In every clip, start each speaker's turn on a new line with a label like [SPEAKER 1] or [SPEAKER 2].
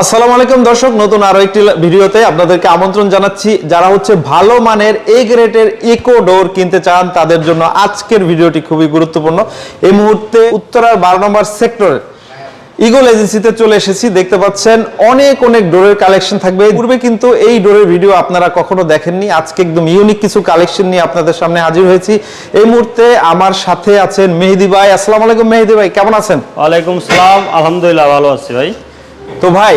[SPEAKER 1] আসসালামু আলাইকুম দর্শক, নতুন আরও একটি ভিডিওতে আপনাদেরকে আমন্ত্রণ জানাচ্ছি। যারা হচ্ছে ভালো মানের এ গ্রেডের ইকো ডোর কিনতে চান, তাদের জন্য আজকের ভিডিওটি খুবই গুরুত্বপূর্ণ। এই মুহূর্তে উত্তরার বারো নম্বর সেক্টরে ইগল এজেন্সিতে চলে এসেছি। দেখতে পাচ্ছেন, অনেক অনেক ডোরের কালেকশন থাকবে। পূর্বে কিন্তু এই ডোরের ভিডিও আপনারা কখনো দেখেননি। আজকে একদম ইউনিক কিছু কালেকশন নিয়ে আপনাদের সামনে হাজির হয়েছি। এই মুহূর্তে আমার সাথে আছেন মেহেদি ভাই। আসসালামু আলাইকুম মেহেদি ভাই, কেমন আছেন?
[SPEAKER 2] ওয়ালাইকুম সালাম, আলহামদুলিল্লাহ ভালো আছি ভাই।
[SPEAKER 1] তো ভাই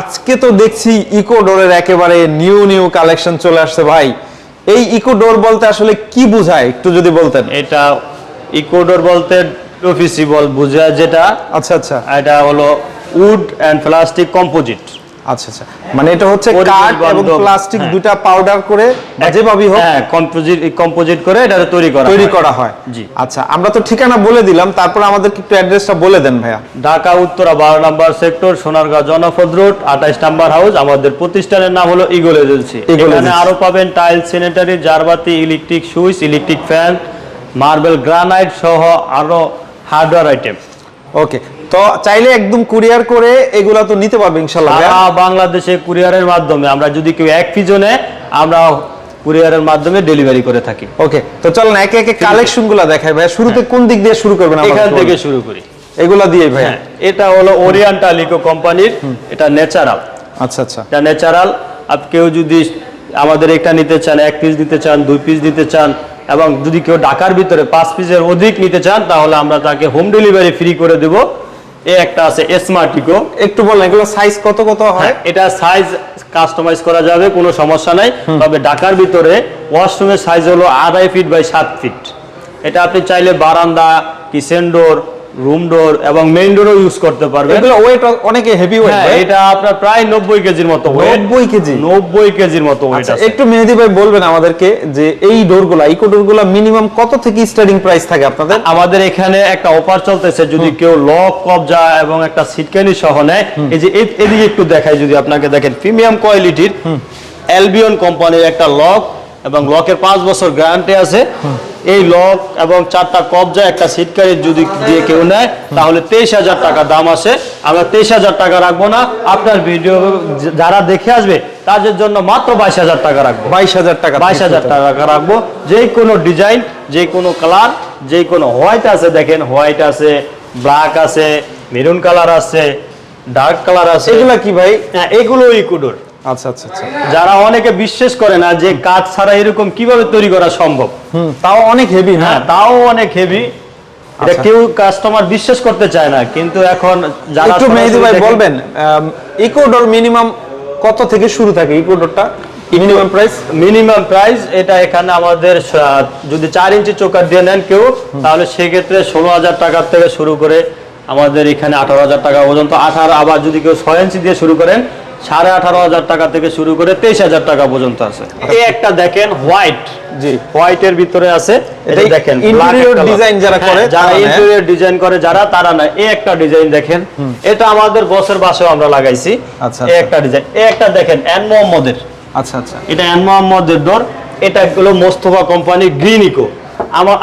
[SPEAKER 1] আজকে তো দেখছি ইকো ডোরের একেবারে নিউ নিউ কালেকশন চলে আসছে ভাই। এই ইকোডোর বলতে আসলে কি বোঝায়? একটু যদি বলতেন।
[SPEAKER 2] এটা ইকোডোর বলতে অফিসি বল বোঝায় যেটা
[SPEAKER 1] আচ্ছা আচ্ছা।
[SPEAKER 2] এটা হলো উড অ্যান্ড প্লাস্টিক কম্পোজিট।
[SPEAKER 1] আচ্ছা আচ্ছা। মানে এটা হচ্ছে কাঠ এবং প্লাস্টিক
[SPEAKER 2] হ্যাঁ।
[SPEAKER 1] দুটা পাউডার করে যেভাবেই হোক
[SPEAKER 2] হ্যাঁ কম্পোজিট কম্পোজিট করে এটা তৈরি করা
[SPEAKER 1] তৈরি করা হয়।
[SPEAKER 2] জি।
[SPEAKER 1] আচ্ছা আমরা তো ঠিকানা বলে দিলাম তারপর আমাদেরকে একটু অ্যাড্রেসটা বলে দেন ভাইয়া।
[SPEAKER 2] ঢাকা উত্তরা বারো নম্বর সেক্টর সোনারগাঁও জনপদ রোড আঠাইশ নাম্বার হাউস। আমাদের প্রতিষ্ঠানের নাম হলো ইগল এজেন্সি এখানে আরও পাবেন tile sanitary জারবাতি electric switch electric fan marble granite সহ আরও হার্ডওয়্যার আইটেম
[SPEAKER 1] ওকে তো চাইলে একদম কুরিয়ার করে এগুলা তো নিতে পারবে ইনশাল্লাহ
[SPEAKER 2] বাংলাদেশে কুরিয়ারের মাধ্যমে আমরা যদি কেউ এক পিজনে আমরা কুরিয়ারের মাধ্যমে ডেলিভারি করে থাকি।
[SPEAKER 1] ওকে তো চলেন একে একে কালেকশনগুলা দেখাই ভাইয়া। শুরুতে কোন দিক দিয়ে শুরু করবেন
[SPEAKER 2] এখান থেকে শুরু করি।
[SPEAKER 1] এগুলা দিয়ে ভাইয়া।
[SPEAKER 2] হ্যাঁ এটা হলো ওরিয়েন্টাল ইকো কোম্পানির এটা ন্যাচারাল
[SPEAKER 1] আচ্ছা আচ্ছা।
[SPEAKER 2] এটা ন্যাচারাল আপ কেউ যদি আমাদের একটা নিতে চান এক পিস নিতে চান দুই পিস নিতে চান এবং যদি কেউ ঢাকার ভিতরে পাঁচ পিসের অধিক নিতে চান তাহলে আমরা তাকে হোম ডেলিভারি ফ্রি করে দেব। এ একটা আছে স্মার্টিকো
[SPEAKER 1] একটু বলেন এগুলো সাইজ কত কত হয়?
[SPEAKER 2] হ্যাঁ, এটা সাইজ কাস্টমাইজ করা যাবে কোনো সমস্যা নাই। তবে ঢাকার ভিতরে ওয়াশরুমের সাইজ হলো আড়াই ফিট বাই সাত ফিট এটা আপনি চাইলে বারান্দা কিচেন ডোর রুম ডোর এবং মেইন ডোরও ইউজ করতে পারবেন।
[SPEAKER 1] এগুলো ওয়েট অনেকে হেভি ওয়েট
[SPEAKER 2] এটা আপনার প্রায় নব্বই কেজির মতো weight।
[SPEAKER 1] 90 কেজি?
[SPEAKER 2] নব্বই কেজির মতো ওয়েট
[SPEAKER 1] আচ্ছা
[SPEAKER 2] আছে।
[SPEAKER 1] একটু মেহেদি ভাই বলবেন আমাদেরকে যে এই ডোরগুলা ইকো ডোরগুলা মিনিমাম কত থেকে স্টার্টিং প্রাইস থাকে আপনাদের?
[SPEAKER 2] আমাদের এখানে একটা অফার চলতেছে যদি কেউ লক কবজা এবং একটা সিটকানি সহ নেয় এই যে এদিকে একটু দেখাই যদি আপনাকে দেখেন প্রিমিয়াম কোয়ালিটির অ্যালবিয়ন কোম্পানির একটা লক এবং লকের পাঁচ বছর গ্যারান্টি আছে। এই লক এবং চারটা কবজা একটা সিটকারি যদি দিয়ে কেউ নেয় তাহলে তেইশ হাজার টাকা দাম আসে আমরা তেইশ হাজার টাকা রাখব না। আপনার ভিডিও যারা দেখে আসবে তাদের জন্য মাত্র বাইশ হাজার টাকা রাখব।
[SPEAKER 1] বাইশ হাজার টাকা
[SPEAKER 2] বাইশ হাজার টাকা রাখব। যে কোনো ডিজাইন যে কোনো কালার যে কোনো হোয়াইট আছে দেখেন হোয়াইট আছে ব্ল্যাক আছে মেরুন কালার আছে ডার্ক কালার আছে।
[SPEAKER 1] এগুলো কি ভাই?
[SPEAKER 2] হ্যাঁ এগুলো ইকুডোর
[SPEAKER 1] আচ্ছা আচ্ছা আচ্ছা।
[SPEAKER 2] যারা অনেকে বিশ্বাস করে না যে কাঠ ছাড়া এরকম কীভাবে তৈরি করা সম্ভব
[SPEAKER 1] তাও অনেক হেভি
[SPEAKER 2] হ্যাঁ?
[SPEAKER 1] হ্যাঁ।
[SPEAKER 2] তাও অনেক হেভি এটা। কেউ কাস্টমার বিশ্বাস করতে চায় না কিন্তু এখন যারা
[SPEAKER 1] একটু মেহেদি ভাই বলবেন ইকো ডোর মিনিমাম কত থেকে শুরু থাকে ইকো ডোরটা মিনিমাম প্রাইস
[SPEAKER 2] মিনিমাম প্রাইস এটা এখানে আমাদের যদি চার ইঞ্চি চোকার দিয়ে নেন কেউ তাহলে সেক্ষেত্রে ষোলো হাজার টাকার থেকে শুরু করে আমাদের এখানে আঠারো হাজার টাকা পর্যন্ত আঠারো আবার যদি কেউ ছয় ইঞ্চি দিয়ে শুরু করেন সাড়ে আঠারো হাজার টাকা থেকে শুরু করে তেইশ হাজার টাকা পর্যন্ত আছে। এই একটা দেখেন হোয়াইট।
[SPEAKER 1] জি।
[SPEAKER 2] হোয়াইটের ভিতরে আছে এটা দেখেন
[SPEAKER 1] design যারা করে,
[SPEAKER 2] যারা
[SPEAKER 1] তারা নেয়।
[SPEAKER 2] ইন্টেরিয়র ডিজাইন করে যারা তারা না এই একটা ডিজাইন দেখেন। এটা আমাদের বসের আমরা লাগাইছি।
[SPEAKER 1] আচ্ছা,
[SPEAKER 2] এই
[SPEAKER 1] আচ্ছা।
[SPEAKER 2] একটা ডিজাইন এই একটা দেখেন এন মোহাম্মদের।
[SPEAKER 1] আচ্ছা আচ্ছা।
[SPEAKER 2] এটা এন মোহাম্মদের ডোর। এটা হলো মোস্তফা কোম্পানি গ্রিন ইকো।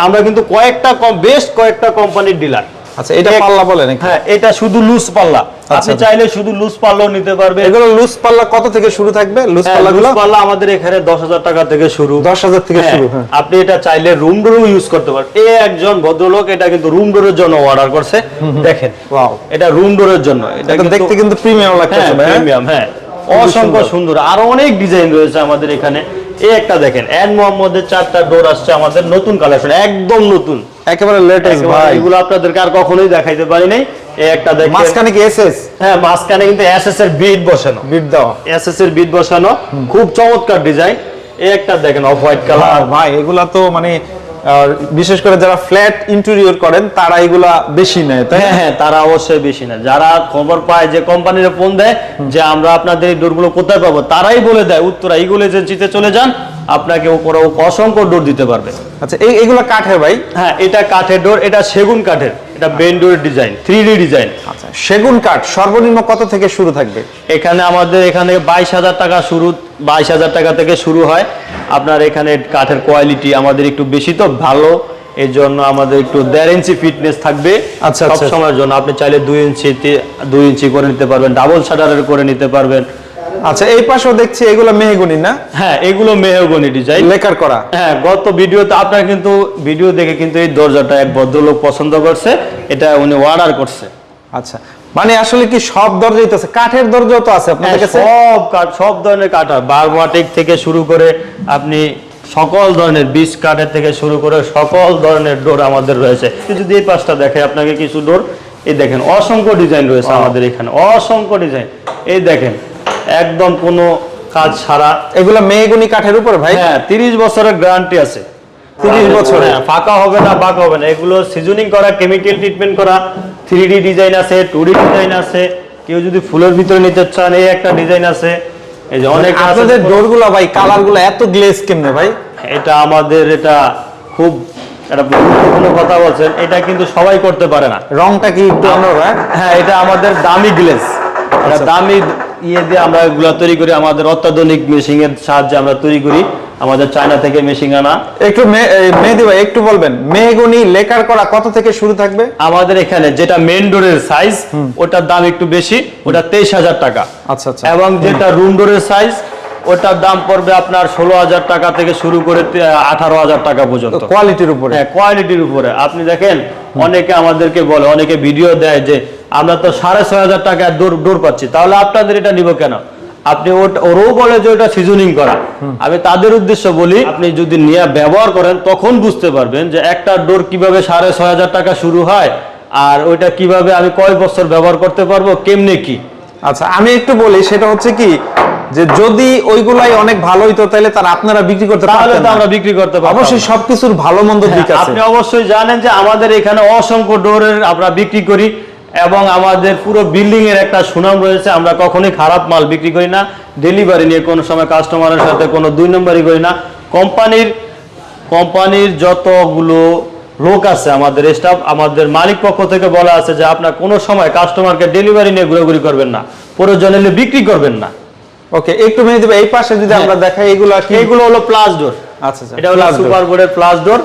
[SPEAKER 2] আমরা কিন্তু কয়েকটা বেশ কয়েকটা কোম্পানির ডিলার।
[SPEAKER 1] আচ্ছা এটা পাল্লা বলেন একটু।
[SPEAKER 2] হ্যাঁ এটা শুধু লুজ পাল্লা। আপনি
[SPEAKER 1] আচ্ছা।
[SPEAKER 2] চাইলে শুধু লুজ পাল্লাও নিতে
[SPEAKER 1] এগুলো লুজ পাল্লা কত থেকে শুরু থাকবে? লুজ
[SPEAKER 2] হ্যাঁ,
[SPEAKER 1] পাল্লা
[SPEAKER 2] লুজ পাল্লা আমাদের এখানে দশ হাজার টাকা থেকে শুরু।
[SPEAKER 1] দশ হাজার থেকে
[SPEAKER 2] হ্যাঁ,
[SPEAKER 1] শুরু হ্যাঁ।
[SPEAKER 2] আপনি এটা চাইলে রুম ডোরও ইউজ করতে পারেন। এ একজন ভদ্রলোক এটা কিন্তু রুম ডোরের জন্য অর্ডার করছে। দেখেন
[SPEAKER 1] Wow.
[SPEAKER 2] এটা রুম ডোরের জন্য। এটা
[SPEAKER 1] দেখতে কিন্তু প্রিমিয়াম
[SPEAKER 2] হ্যাঁ
[SPEAKER 1] লাগতেছে হ্যাঁ?
[SPEAKER 2] প্রিমিয়াম হ্যাঁ। অসংখ্য সুন্দর। আরও অনেক ডিজাইন রয়েছে আমাদের এখানে। এই একটা দেখেন এন মোহাম্মদের চারটা ডোর আসছে আমাদের নতুন কালেকশন একদম নতুন।
[SPEAKER 1] একেবারে লেটেস্ট ভাই।
[SPEAKER 2] এগুলো আপনাদেরকে আর কখনোই দেখাইতে পারি নাই। এই একটা দেখেন।
[SPEAKER 1] মাঝখানে কি এসএস
[SPEAKER 2] হ্যাঁ মাঝখানে কিন্তু এসএস এর বিট বসানো।
[SPEAKER 1] বিট দাও
[SPEAKER 2] এসএস এর বিট বসানো। খুব চমৎকার ডিজাইন এই একটা দেখেন অফ হোয়াইট কালার
[SPEAKER 1] ভাই এগুলা তো মানে আহ, বিশেষ করে যারা ফ্ল্যাট ইন্টেরিয়র করেন তারা এগুলা বেশি নেয় তাই
[SPEAKER 2] হ্যাঁ হ্যাঁ তারা অবশ্যই বেশি নেয়। যারা খবর পায় যে কোম্পানিরা ফোন দেয় যে আমরা আপনাদের এই ডোরগুলো কোথায় পাবো তারাই বলে দেয় উত্তরা যে জিতে চলে যান আপনাকে উপরে অসংখ্য ডোর দিতে পারবে।
[SPEAKER 1] আচ্ছা এই এগুলো কাঠের ভাই?
[SPEAKER 2] হ্যাঁ এটা কাঠের ডোর এটা সেগুন কাঠের। এটা বেন ডোরের ডিজাইন থ্রি ডি ডিজাইন
[SPEAKER 1] আচ্ছা সেগুন কাঠ সর্বনিম্ন কত থেকে শুরু থাকবে?
[SPEAKER 2] এখানে আমাদের এখানে বাইশ হাজার টাকা শুরু বাইশ হাজার টাকা থেকে শুরু হয়। আপনার এখানে কাঠের কোয়ালিটি আমাদের একটু বেশি তো ভালো। এই জন্য আমাদের একটু দেড় ইঞ্চি ফিটনেস থাকবে।
[SPEAKER 1] আচ্ছা,
[SPEAKER 2] সব
[SPEAKER 1] আচ্ছা।
[SPEAKER 2] সময়ের জন্য আপনি চাইলে দুই ইঞ্চি দুই ইঞ্চি করে নিতে পারবেন ডাবল শাটারের করে নিতে পারবেন।
[SPEAKER 1] আচ্ছা এই পাশেও দেখছি এগুলো মেহগুনি না?
[SPEAKER 2] হ্যাঁ এগুলো মেহগনি ডিজাইন
[SPEAKER 1] লেকার করা।
[SPEAKER 2] হ্যাঁ গত ভিডিওতে আপনার কিন্তু ভিডিও দেখে কিন্তু এই দরজাটা এক ভদ্রলোক পছন্দ করছে এটা উনি অর্ডার করছে।
[SPEAKER 1] আচ্ছা মানে আসলে কি সব দরজাই তো আছে? কাঠের দরজাও তো আছে
[SPEAKER 2] হ্যাঁ,
[SPEAKER 1] আপনাদের কাছে?
[SPEAKER 2] সব কাঠ সব ধরনের কাঠ হয় বারমাটিক থেকে শুরু করে আপনি সকল ধরনের বীজ কাঠের থেকে শুরু করে সকল ধরনের ডোর আমাদের রয়েছে। যদি এই পাশটা দেখে আপনাকে কিছু ডোর এই দেখেন অসংখ্য ডিজাইন রয়েছে আমাদের এখানে। অসংখ্য ডিজাইন। এই দেখেন একদম কোনো কাজ ছাড়া।
[SPEAKER 1] এগুলো মেহগুনি কাঠের উপরে ভাই?
[SPEAKER 2] হ্যাঁ তিরিশ বছরের গ্যারান্টি আছে।
[SPEAKER 1] 30 বছরের?
[SPEAKER 2] হ্যাঁ, ফাঁকা হবে না বাঁকা হবে না। এগুলো সিজনিং করা কেমিক্যাল ট্রিটমেন্ট করা থ্রি ডি ডিজাইন আছে টু ডি ডিজাইন আছে। কেউ যদি ফুলের ভিতরে নিতে চান এই একটা ডিজাইন আছে। এই যে অনেক আছে।
[SPEAKER 1] আপনাদের ডোরগুলো ভাই কালারগুলো এত গ্লেজ কেমনে ভাই?
[SPEAKER 2] এটা আমাদের এটা খুব একটা গুরুত্বপূর্ণ কথা বলছেন। এটা কিন্তু সবাই করতে পারে না।
[SPEAKER 1] রংটা কি একটু অন্যরকম?
[SPEAKER 2] হ্যাঁ এটা আমাদের দামি এটা
[SPEAKER 1] আচ্ছা।
[SPEAKER 2] দামি ইয়ে দিয়ে আমরা এগুলা তৈরি করি আমাদের অত্যাধুনিক মেশিং এর সাহায্যে আমরা তৈরি করি আমাদের চায়না থেকে মেশিং আনা।
[SPEAKER 1] একটু মেহেদি ভাই একটু বলবেন মেহগুনি লেকার করা কত থেকে শুরু থাকবে?
[SPEAKER 2] আমাদের এখানে যেটা মেন ডোরের সাইজ ওটার দাম একটু বেশি ওটা তেইশ হাজার টাকা।
[SPEAKER 1] আচ্ছা আচ্ছা।
[SPEAKER 2] এবং যেটা রুম ডোরের সাইজ ওটার দাম পড়বে আপনার ষোলো হাজার টাকা থেকে শুরু করে আঠারো হাজার টাকা পর্যন্ত।
[SPEAKER 1] কোয়ালিটির উপরে।
[SPEAKER 2] হ্যাঁ কোয়ালিটির উপরে। আপনি দেখেন অনেকে আমাদেরকে বলে অনেকে ভিডিও দেয় যে আমরা তো সাড়ে ছয় হাজার টাকা ডোর পাচ্ছি। তাহলে আপনাদের এটা নিব কেন? আপনি ওরও বলে যে ওটা সিজনিং করা। আমি তাদের উদ্দেশ্য বলি আপনি যদি নিয়ে ব্যবহার করেন তখন বুঝতে পারবেন যে একটা ডোর কীভাবে সাড়ে ছয় হাজার টাকা শুরু হয় আর ওইটা কীভাবে আমি কয় বছর ব্যবহার করতে পারব কেমনে কি?
[SPEAKER 1] আচ্ছা আমি একটু বলি সেটা হচ্ছে কি যে যদি ওইগুলাই অনেক ভালো হইতো তাহলে তার আপনারা বিক্রি করতে
[SPEAKER 2] তাহলে তো আমরা বিক্রি করতে পারব
[SPEAKER 1] অবশ্যই সবকিছুর ভালো মন্দ দিক আছে।
[SPEAKER 2] আপনি অবশ্যই জানেন যে আমাদের এখানে অসংখ্য ডোরের আমরা বিক্রি করি। এবং আমাদের পুরো বিল্ডিং এর একটা সুনাম রয়েছে। আমরা কখনোই খারাপ মাল বিক্রি করি না। ডেলিভারি নিয়ে কোনো সময় কাস্টমারের সাথে কোনো দুই নম্বরই করি না। কোম্পানির কোম্পানির যতগুলো লোক আছে আমাদের স্টাফ আমাদের মালিক পক্ষ থেকে বলা আছে যে আপনার কোনো সময় কাস্টমারকে ডেলিভারি নিয়ে ঘোরাঘুরি করবেন না। প্রয়োজন হলে বিক্রি করবেন না।
[SPEAKER 1] ওকে একটু মেহেদি ভাই এই পাশে যদি আমরা দেখাই এগুলো কি?
[SPEAKER 2] এইগুলো হলো প্লাস ডোর
[SPEAKER 1] আচ্ছা আচ্ছা
[SPEAKER 2] এটা হলো সুপার বোর্ডের প্লাস ডোর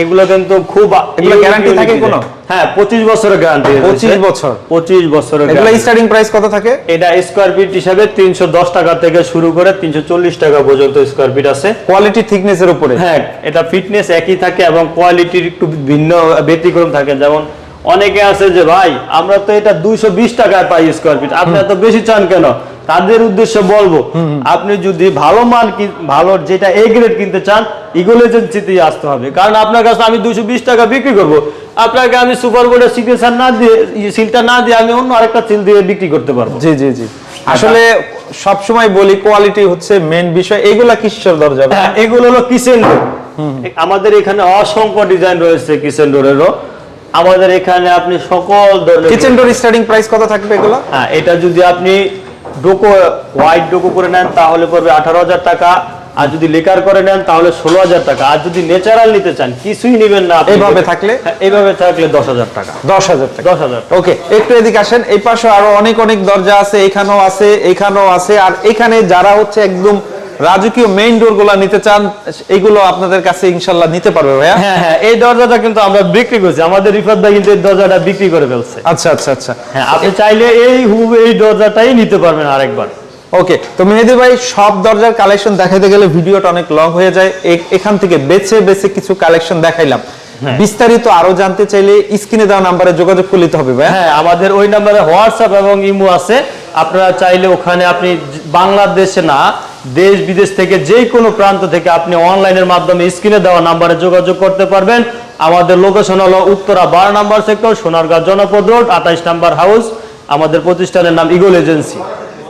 [SPEAKER 2] এগুলো কিন্তু খুব
[SPEAKER 1] এগুলো guarantee থাকে কোনো?
[SPEAKER 2] হ্যাঁ পঁচিশ বছরের গ্যারান্টি
[SPEAKER 1] 25 বছর?
[SPEAKER 2] পঁচিশ বছরের
[SPEAKER 1] এগুলো স্টার্টিং প্রাইস কত থাকে?
[SPEAKER 2] এটা স্কোয়ার ফিট হিসাবে দশ টাকা থেকে শুরু করে টাকা পর্যন্ত স্কোয়ার ফিট আছে।
[SPEAKER 1] কোয়ালিটি থিকনেসের উপরে?
[SPEAKER 2] হ্যাঁ এটা ফিটনেস একই থাকে এবং কোয়ালিটির একটু ভিন্ন ব্যতিক্রম থাকে। যেমন অনেকে আছে যে ভাই আমরা তো এটা দুইশো বিশ টাকায় পাই স্কোয়ার ফিট আপনি এত বেশি চান কেন? তাদের উদ্দেশ্যে বলব আপনি যদি ভালো মান ভালো যেটা এ গ্রেড কিনতে চান ইগল এজেন্সিতেই আসতে হবে। কারণ আপনার কাছে আমি দুইশো বিশ টাকা বিক্রি করব। আপনাকে আমি সুপার বোর্ডের সিগনেচার না দিয়ে সিলটা না দিয়ে আমি অন্য আরেকটা সিল দিয়ে বিক্রি করতে পারব।
[SPEAKER 1] জি জি জি। আসলে সব সময় বলি কোয়ালিটি হচ্ছে মেন বিষয়। এগুলা কিসের দরজা?
[SPEAKER 2] হ্যাঁ এগুলো হলো কিচেন ডোর আমাদের এখানে অসংখ্য ডিজাইন রয়েছে কিচেন ডোরেরও আমাদের এখানে আপনি সকল ধরনের
[SPEAKER 1] কিচেন ডোর স্টার্টিং প্রাইস কত থাকবে এগুলো?
[SPEAKER 2] হ্যাঁ এটা যদি আপনি ডোকো হোয়াইট ডোকো করে নেন তাহলে পড়বে আঠারো হাজার টাকা। আর যদি লেকার করে নেন তাহলে ষোলো হাজার টাকা। আর যদি ন্যাচারাল নিতে চান কিছুই নেবেন না
[SPEAKER 1] এইভাবে থাকলে?
[SPEAKER 2] হ্যাঁ, এইভাবে থাকলে দশ হাজার টাকা।
[SPEAKER 1] দশ হাজার টাকা।
[SPEAKER 2] দশ হাজার
[SPEAKER 1] ওকে একটু এদিকে আসেন। এই পাশে আরও অনেক অনেক দরজা আছে এখানেও আছে এখানেও আছে। আর এখানে যারা হচ্ছে একদম রাজকীয় মেইন ডোরগুলা নিতে চান এগুলো আপনাদের কাছে ইনশাল্লাহ নিতে পারবে ভাইয়া।
[SPEAKER 2] হ্যাঁ হ্যাঁ এই দরজাটা কিন্তু আমরা বিক্রি করছি। আমাদের রিফাত ভাই কিন্তু এই দরজাটা বিক্রি করে ফেলছে।
[SPEAKER 1] আচ্ছা আচ্ছা আচ্ছা।
[SPEAKER 2] হ্যাঁ আপনি চাইলে এই হুব এই দরজাটাই নিতে পারবেন আরেকবার।
[SPEAKER 1] ওকে তো মেহেদি ভাই সব দরজার কালেকশন দেখাইতে গেলে ভিডিওটা অনেক লং হয়ে যায়। এখান থেকে বেছে বেছে কিছু কালেকশন দেখাইলাম।
[SPEAKER 2] হ্যাঁ।
[SPEAKER 1] বিস্তারিত আরও জানতে চাইলে স্ক্রিনে দেওয়া নাম্বারে যোগাযোগ করে নিতে হবে ভাই
[SPEAKER 2] হ্যাঁ? আমাদের ওই নাম্বারে হোয়াটসঅ্যাপ এবং ইমো আছে। আপনারা চাইলে ওখানে আপনি বাংলাদেশে না দেশ বিদেশ থেকে যে কোনো প্রান্ত থেকে আপনি অনলাইনের মাধ্যমে স্ক্রিনে দেওয়া নাম্বারে যোগাযোগ করতে পারবেন। আমাদের লোকেশন হলো উত্তরা বারো নাম্বার সেক্টর সোনারগাঁ জনপদ রোড আঠাইশ নাম্বার হাউস আমাদের প্রতিষ্ঠানের নাম ইগল এজেন্সি